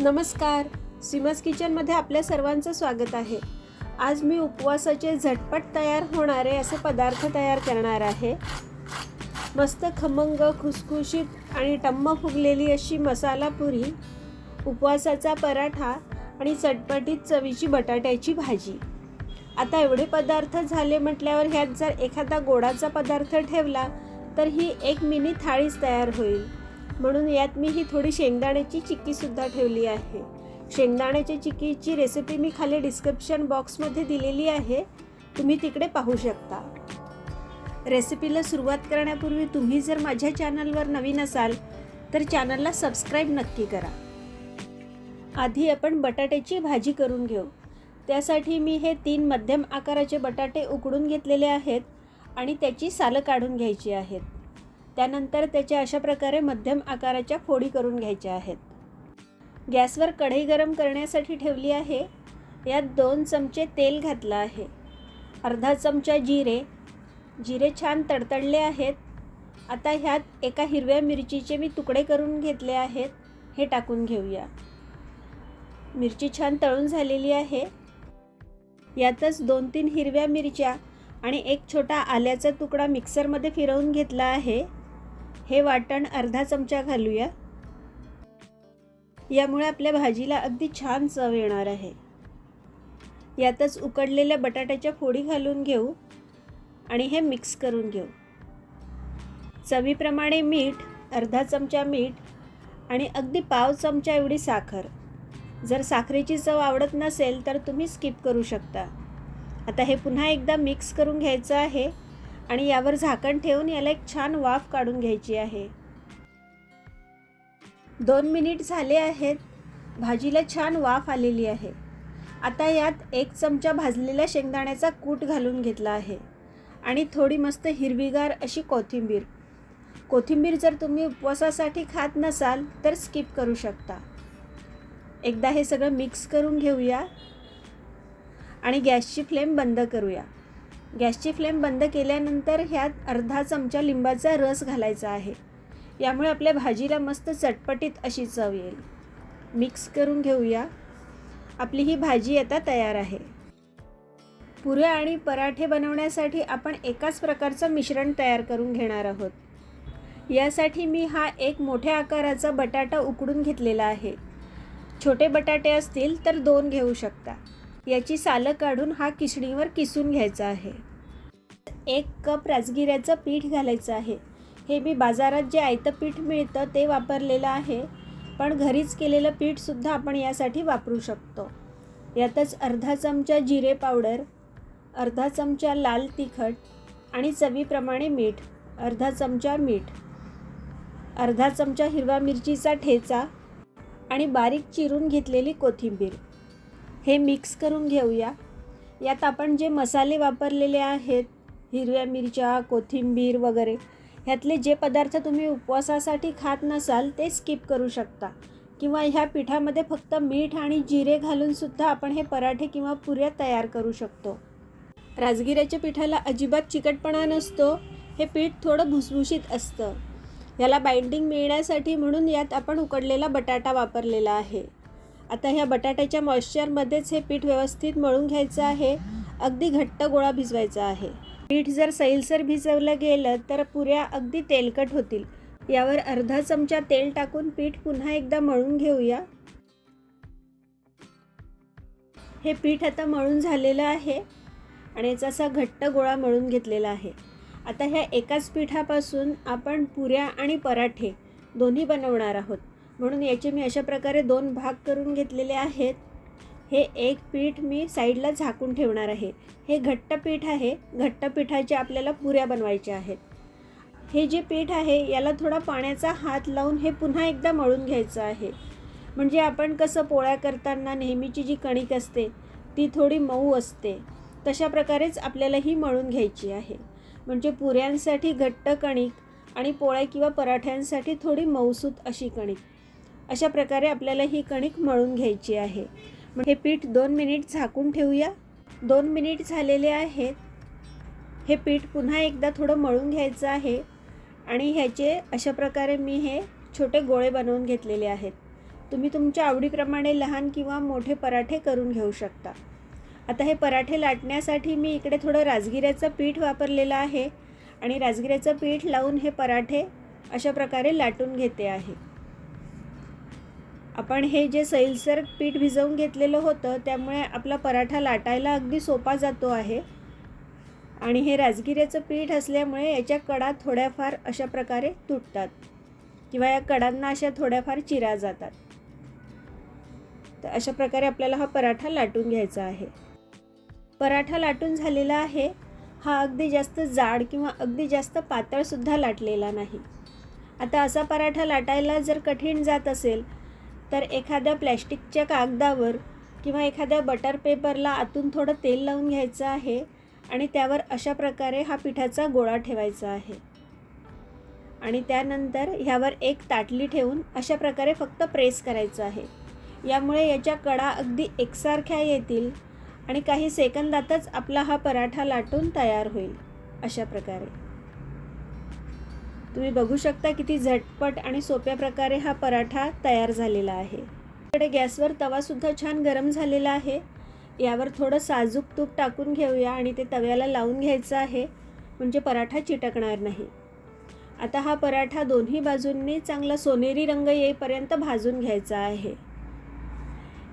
नमस्कार. सीमास किचनमध्ये आपल्या सर्वांचं स्वागत आहे. आज मी उपवासाचे झटपट तयार होणारे असे पदार्थ तयार करणार आहे. मस्त खमंग खुसखुशीत आणि टम्म फुगलेली अशी मसाला पुरी उपवासाचा पराठा आणि चटपटीत चवीची बटाट्याची भाजी. आता एवढे पदार्थ झाले म्हटल्यावर ह्यात जर एखादा गोडाचा पदार्थ ठेवला तर ही एक मिनी थाळीच तयार होईल. म्हणून यात मी ही थोडी शेंगदाण्याची चिक्कीसुद्धा ठेवली आहे. शेंगदाण्याच्या चिक्कीची रेसिपी मी खाली डिस्क्रिप्शन बॉक्समध्ये दिलेली आहे. तुम्ही तिकडे पाहू शकता. रेसिपीला सुरुवात करण्यापूर्वी तुम्ही जर माझ्या चॅनलवर नवीन असाल तर चॅनलला सबस्क्राईब नक्की करा. आधी आपण बटाट्याची भाजी करून घेऊ. त्यासाठी मी हे तीन मध्यम आकाराचे बटाटे उकडून घेतलेले आहेत आणि त्याची सालं काढून घ्यायची आहेत. त्यानंतर त्याच्या अशा प्रकारे मध्यम आकाराच्या फोडी करून घ्यायच्या आहेत. गॅसवर कढई गरम करण्यासाठी ठेवली आहे. यात दोन चमचे तेल घातलं आहे. अर्धा चमचा जिरे. जिरे छान तडतडले आहेत. आता ह्यात एका हिरव्या मिरचीचे मी तुकडे करून घेतले आहेत. हे टाकून घेऊया. मिरची छान तळून झालेली आहे. यातच दोन तीन हिरव्या मिरच्या आणि एक छोटा आल्याचा तुकडा मिक्सरमध्ये फिरवून घेतला आहे. हे वाटण अर्धा चमचा घालूया. यामुळे आपल्या भाजीला अगदी छान चव येणार आहे. यातच उकडलेल्या बटाट्याच्या फोडी घालून घेऊ आणि हे मिक्स करून घेऊ. चवीप्रमाणे मीठ अर्धा चमचा मीठ आणि अगदी पाव चमचा एवढी साखर. जर साखरेची चव आवडत नसेल तर तुम्ही स्किप करू शकता. आता हे पुन्हा एकदा मिक्स करून घ्यायचं आहे. आणि यावर झाकण ठेवून याला एक छान वाफ काढून घ्यायची आहे. दोन मिनिट झाले आहेत. भाजीला छान वाफ आलेली आहे. आता यात एक चमचा भाजलेल्या शेंगदाण्याचा कूट घालून घेतला आहे. आणि थोडी मस्त हिरवीगार अशी कोथिंबीर. कोथिंबीर जर तुम्ही उपवासासाठी खात नसाल तर स्किप करू शकता. एकदा हे सगळं मिक्स करून घेऊया. आणि गॅसची फ्लेम बंद करूया. गॅसची फ्लेम बंद केल्यानंतर ह्यात अर्धा चमचा लिंबाचा रस घालायचा आहे. यामुळे आपल्या भाजीला मस्त चटपटीत अशी चव येईल. मिक्स करून घेऊया. आपली ही भाजी आता तयार आहे. पुऱ्या आणि पराठे बनवण्यासाठी आपण एकाच प्रकारचं मिश्रण तयार करून घेणार आहोत. यासाठी मी हा एक मोठ्या आकाराचा बटाटा उकडून घेतलेला आहे. छोटे बटाटे असतील तर दोन घेऊ शकता. याची सालं काढून हा किसणीवर किसून घ्यायचा आहे. एक कप राजगिऱ्याचं पीठ घालायचं आहे. हे मी बाजारात जे आयतं पीठ मिळतं ते वापरलेलं आहे. पण घरीच केलेलं पीठसुद्धा आपण यासाठी वापरू शकतो. यातच अर्धा चमचा जिरे पावडर अर्धा चमचा लाल तिखट आणि चवीप्रमाणे मीठ अर्धा चमचा मीठ अर्धा चमचा हिरवा मिरचीचा ठेचा आणि बारीक चिरून घेतलेली कोथिंबीर. हे मिक्स करून घेऊया. यात आपण जे मसाले वापरलेले आहेत हिरव्या मिरच्या कोथिंबीर वगैरे. ह्यातले जे पदार्थ तुम्ही उपवासासाठी खात नसाल ते स्किप करू शकता. किंवा ह्या पिठामध्ये फक्त मीठ आणि जिरे घालूनसुद्धा आपण हे पराठे किंवा पुऱ्या तयार करू शकतो. राजगिऱ्याच्या पिठाला अजिबात चिकटपणा नसतो. हे पीठ थोडं भुसभुशीत असतं. याला बाइंडिंग मिळण्यासाठी म्हणून यात आपण उकडलेला बटाटा वापरलेला आहे. आता ह्या बटाट्याच्या मॉइश्चरमध्येच हे पीठ व्यवस्थित मळून घ्यायचं आहे. अगदी घट्ट गोळा भिजवायचा आहे. पीठ जर सैलसर भिजवलं गेलं तर पुऱ्या अगदी तेलकट होतील. यावर अर्धा चमचा तेल टाकून पीठ पुन्हा एकदा मळून घेऊया. हे पीठ आता मळून झालेलं आहे आणि याचा असा घट्ट गोळा मळून घेतलेला आहे. आता ह्या एकाच पिठापासून आपण पुऱ्या आणि पराठे दोन्ही बनवणार आहोत. म्हणून याचे मी अशा प्रकारे दोन भाग करून घेतलेले आहेत. हे एक पीठ मी साईडला झाकून ठेवणार आहे. हे घट्ट पीठ आहे. घट्ट पिठाच्या आपल्याला पुऱ्या बनवायच्या आहेत. हे जे पीठ आहे याला थोडा पाण्याचा हात लावून हे पुन्हा एकदा मळून घ्यायचं आहे. म्हणजे आपण कसं पोळ्या करताना नेहमीची जी कणिक असते ती थोडी मऊ असते. तशा प्रकारेच आपल्याला ही मळून घ्यायची आहे. म्हणजे पुऱ्यांसाठी घट्ट कणिक आणि पोळ्या किंवा पराठ्यांसाठी थोडी मऊसूत अशी कणिक. अशा प्रकारे आपल्याला ही कणिक मळून घ्यायची आहे. हे पीठ दोन मिनिट झाकून ठेवूया. दोन मिनिट झालेले आहेत. हे पीठ पुन्हा एकदा थोडं मळून घ्यायचं आहे. आणि ह्याचे अशा प्रकारे मी हे छोटे गोळे बनवून घेतलेले आहेत. तुम्ही तुमच्या आवडीप्रमाणे लहान किंवा मोठे पराठे करून घेऊ शकता. आता हे पराठे लाटण्यासाठी मी इकडे थोडं राजगिऱ्याचं पीठ वापरलेलं आहे. आणि राजगिऱ्याचं पीठ लावून हे पराठे अशा प्रकारे लाटून घेते आहे. आपण हे जे सैलसर पीठ भिजवून घेतलेलं होतं त्यामुळे आपला पराठा लाटायला अगदी सोपा जातो आहे. आणि हे राजगिऱ्याचं पीठ असल्यामुळे याच्या कडा थोड्याफार अशा प्रकारे तुटतात किंवा या कडांना अशा थोड्याफार चिरा जातात. तर अशा प्रकारे आपल्याला हा पराठा लाटून घ्यायचा आहे. पराठा लाटून झालेला आहे. हा अगदी जास्त जाड किंवा अगदी जास्त पातळसुद्धा लाटलेला नाही. आता असा पराठा लाटायला जर कठीण जात असेल तर एखाद्या प्लॅस्टिकच्या कागदावर किंवा एखाद्या बटर पेपरला आतून थोडं तेल लावून घ्यायचं आहे आणि त्यावर अशा प्रकारे हा पिठाचा गोळा ठेवायचा आहे. आणि त्यानंतर ह्यावर एक ताटली ठेवून अशा प्रकारे फक्त प्रेस करायचं आहे. यामुळे याच्या कडा अगदी एकसारख्या येतील आणि काही सेकंदातच आपला हा पराठा लाटून तयार होईल. अशा प्रकारे. तुम्ही बघू शकता किती झटपट आणि सोप्या प्रकारे हा पराठा तयार झालेला आहे. इकडे गॅसवर तवासुद्धा छान गरम झालेला आहे. यावर थोडं साजूक तूप टाकून घेऊया आणि ते तव्याला लावून घ्यायचं आहे. म्हणजे पराठा चिटकणार नाही. आता हा पराठा दोन्ही बाजूंनी चांगला सोनेरी रंग येईपर्यंत भाजून घ्यायचा आहे.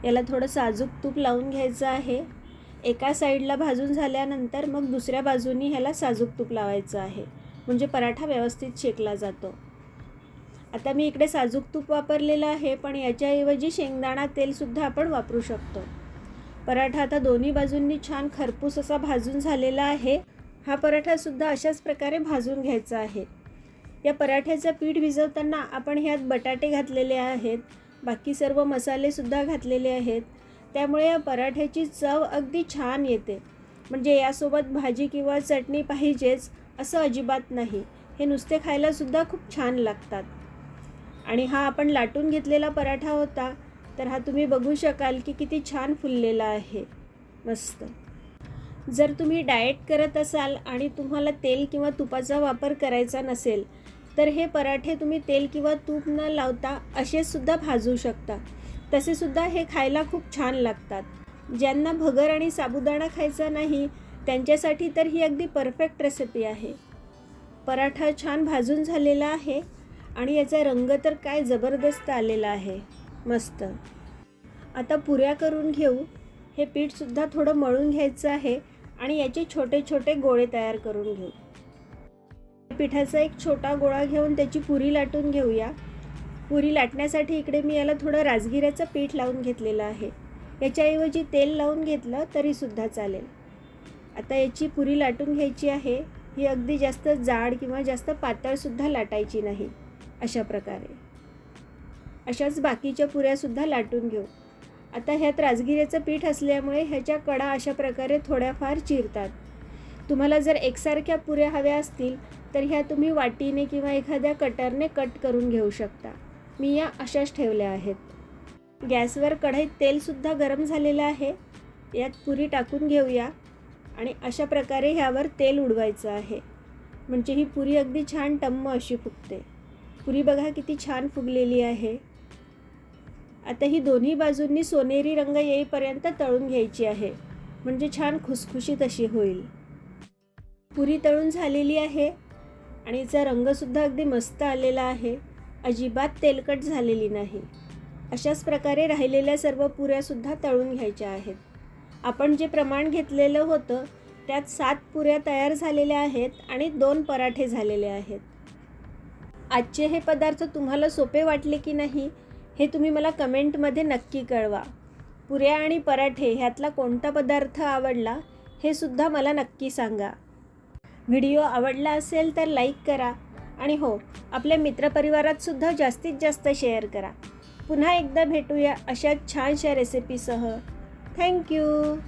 याला थोडं साजूक तूप लावून घ्यायचं आहे. एका साईडला भाजून झाल्यानंतर मग दुसऱ्या बाजूनी ह्याला साजूक तूप लावायचं आहे. म्हणजे पराठा व्यवस्थित शेकला जातो. आता मी इकडे साजूक तूप वापरलेलं आहे पण याच्याऐवजी शेंगदाणा तेलसुद्धा आपण वापरू शकतो. पराठा आता दोन्ही बाजूंनी छान खरपूस असा भाजून झालेला आहे. हा पराठासुद्धा अशाच प्रकारे भाजून घ्यायचा आहे. या पराठ्याचं पीठ भिजवताना आपण ह्यात बटाटे घातलेले आहेत बाकी सर्व मसालेसुद्धा घातलेले आहेत. त्यामुळे या पराठ्याची चव अगदी छान येते. म्हणजे यासोबत भाजी किंवा चटणी पाहिजेच. असं अजिबात नाही. हे नुसते खायलासुद्धा खूप छान लागतात. आणि हा आपण लाटून घेतलेला पराठा होता तर हा तुम्ही बघू शकाल की किती छान फुललेला आहे. मस्त. जर तुम्ही डाएट करत असाल आणि तुम्हाला तेल किंवा तुपाचा वापर करायचा नसेल तर हे पराठे तुम्ही तेल किंवा तूप न लावता असेसुद्धा भाजू शकता. तसेसुद्धा हे खायला खूप छान लागतात. ज्यांना भगर आणि साबुदाणा खायचा नाही त्यांच्यासाठी तर ही अगदी परफेक्ट रेसिपी आहे. पराठा छान भाजून झालेला आहे आणि याचा रंग तर काय जबरदस्त आलेला आहे. मस्त. आता पुऱ्या करून घेऊ. हे पीठसुद्धा थोडं मळून घ्यायचं आहे आणि याचे छोटे छोटे गोळे तयार करून घेऊ. पिठाचा एक छोटा गोळा घेऊन त्याची पुरी लाटून घेऊया. पुरी लाटण्यासाठी इकडे मी याला थोडं राजगिऱ्याचं पीठ लावून घेतलेलं आहे. याच्याऐवजी तेल लावून घेतलं तरीसुद्धा चालेल. आता याची पुरी लाटून घ्यायची आहे. ही अगदी जास्त जाड किंवा जास्त पातळसुद्धा लाटायची नाही. अशा प्रकारे. अशाच बाकीच्या पुऱ्यासुद्धा लाटून घेऊ. आता ह्यात राजगिऱ्याचं पीठ असल्यामुळे ह्याच्या कडा अशा प्रकारे थोड्याफार चिरतात. तुम्हाला जर एकसारख्या पुऱ्या हव्या असतील तर ह्या तुम्ही वाटीने किंवा एखाद्या कटरने कट करून घेऊ शकता. मी या अशाच ठेवल्या आहेत. गॅसवर कढईत तेलसुद्धा गरम झालेलं आहे. यात पुरी टाकून घेऊया. आणि अशा प्रकारे ह्यावर तेल उडवायचं आहे. म्हणजे ही पुरी अगदी छान टम्म अशी फुगते. पुरी बघा किती छान फुगलेली आहे. आता ही दोन्ही बाजूंनी सोनेरी रंग येईपर्यंत तळून घ्यायची आहे. म्हणजे छान खुसखुशीत अशी होईल. पुरी तळून झालेली आहे आणि हिचा रंगसुद्धा अगदी मस्त आलेला आहे. अजिबात तेलकट झालेली नाही. अशाच प्रकारे राहिलेल्या सर्व पुऱ्यासुद्धा तळून घ्यायच्या आहेत. आपण जे प्रमाण घेतलेलं होतं त्यात सात पुऱ्या तयार झालेल्या आहेत आणि दोन पराठे झालेले आहेत. आजचे हे पदार्थ तुम्हाला सोपे वाटले की नाही हे तुम्ही मला कमेंटमध्ये नक्की कळवा. पुऱ्या आणि पराठे ह्यातला कोणता पदार्थ आवडला हे सुद्धा मला नक्की सांगा. व्हिडिओ आवडला असेल तर लाईक करा आणि हो आपल्या मित्रपरिवारात सुद्धा जास्तीत जास्त शेअर करा. पुन्हा एकदा भेटूया अशा छानशा रेसिपीसह. Thank you.